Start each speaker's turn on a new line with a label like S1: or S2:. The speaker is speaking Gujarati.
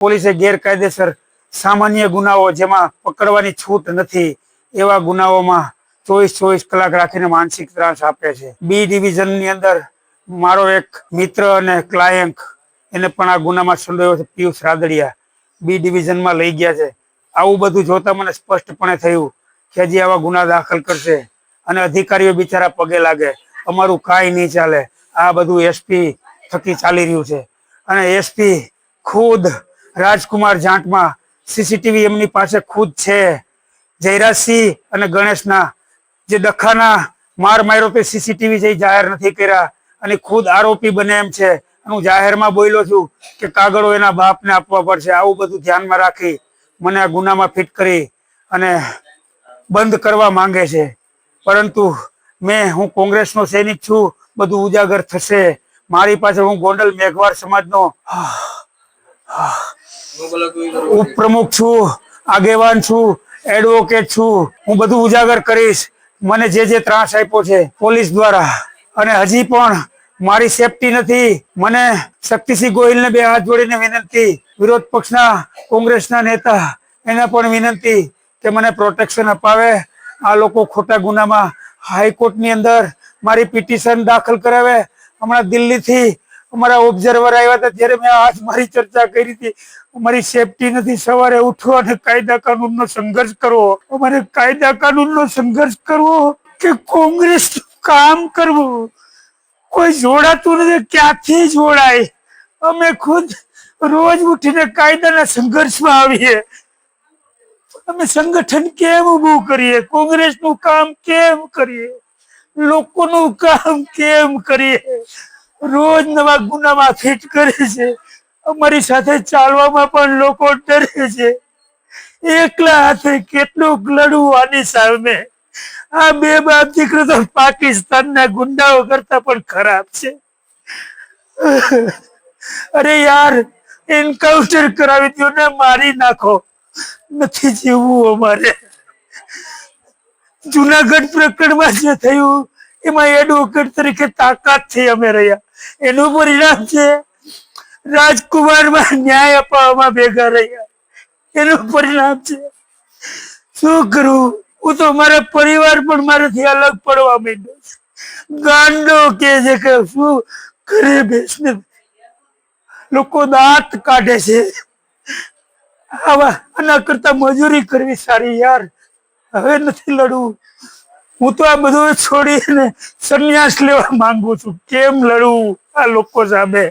S1: પોલીસે ગેરકાયદેસર સામાન્ય ગુનાઓ જેમાં પકડવાની છૂટ નથી, એવા ગુનાઓમાં ચોવીસ ચોવીસ કલાક રાખીને માનસિક ત્રાસ આપે છે. બી ડિવિઝનની અંદર મારો એક મિત્ર અને ક્લાયન્ટ એને પણ આ ગુનામાં સંડોયો છે, પિયુષ રાદડિયા. બી ડિવિઝનમાં લઈ ગયા છે. આવું બધું જોતા મને સ્પષ્ટપણે થયું કે હજી આવા ગુના દાખલ કરશે અને અધિકારીઓ બિચારા પગે લાગે. અમારું કાંઈ નહીં ચાલે. આ બધું એસપી થકી ચાલી રહ્યું છે. અને એસપી ખુદ રાજકુમાર જાટમાં સીસીટીવી એમની પાસે ખુદ છે. જયરાજસિંહ અને ગણેશના જે ડખાના માર માર્યો તે સીસીટીવી જઈ જાહેર નથી કર્યા અને ખુદ આરોપી બને એમ છે. હું જાહેરમાં બોલ્યો છું કે કાગળો એના બાપને આપવા પડશે. આવું બધું ધ્યાનમાં રાખી મને આ ગુનામાં ફિટ કરી અને બંધ કરવા માંગે છે. પરંતુ મેં, હું કોંગ્રેસનો સૈનિક છું, બધું ઉજાગર થશે. મારી પાસે હું ગોંડલ મેઘવાર સમાજનો ઉપપ્રમુખ છું, આગેવાન છું એડવોકેટ છું. હું બધું ઉજાગર કરીશ. મને જે જે ત્રાસ આપ્યો છે પોલીસ દ્વારા. અને હજી પણ મારી સેફટી નથી. મને શક્તિસિંહ ગોહિલને બે હાથ જોડીને વિનંતી, વિરોધ પક્ષના, કોંગ્રેસના નેતા, એને પણ વિનંતી કે મને પ્રોટેક્શન અપાવે. આ લોકો ખોટા ગુનામાં હાઈકોર્ટની અંદર મારી પિટિશન દાખલ કરાવે. હમણાં દિલ્હીથી અમારા ઓબ્ઝર્વર આવ્યા હતા, ત્યારે મેં આજ મારી ચર્ચા કરી હતી. અમારી સેફટી નથી, સવારે ઉઠો અને કાયદા કાનૂનનો સંઘર્ષ કરવો. અમારે કાયદા કાનૂનનો સંઘર્ષ કરવો કે કોંગ્રેસ કામ કરવું? કોઈ જોડાતું નથી, ક્યાંથી જોડાય? અમે ખુદ રોજ ઉઠીને કાયદાના સંઘર્ષમાં આવીએ. અમે સંગઠન કેમ ઉભું કરીએ? કોંગ્રેસનું કામ કેમ કરીએ? લોકોનું કામ કેમ કરીએ? રોજ નવા ગુનામાં ફિટ કરે છે. અમારી સાથે ચાલવામાં પણ લોકો ડરે છે. એકલા હાથે કેટલું લડવું આની સામે. આ બે બાપ દીકરો તો પાકિસ્તાનના ગુંડાઓ કરતા પણ ખરાબ છે. અરે યાર એન્કાઉન્ટર કરાવી દો ને, મારી નાખો. નથી જીવવું અમારે. જુનાગઢ પ્રકરણમાં જે થયું, એમાં એડવોકેટ તરીકે તાકાત થઈ અમે રહ્યા. એનું પરિણામ છે રાજકુમારમાં ન્યાય અપાવવામાં ભેગા રહ્યા. એનું પરિણામ છે શું કરું? હું તો મારા પરિવાર પણ મારાથી અલગ પડવા માંડ્યો ગાંડો કે છે કે શું ઘરે બેસને? લોકો દાંત કાઢે છે. આવા આના કરતા મજૂરી કરવી સારી યાર. હવે નથી લડવું. હું તો આ બધું છોડીને સંન્યાસ લેવા માંગુ છું. કેમ લડવું આ લોકો સામે?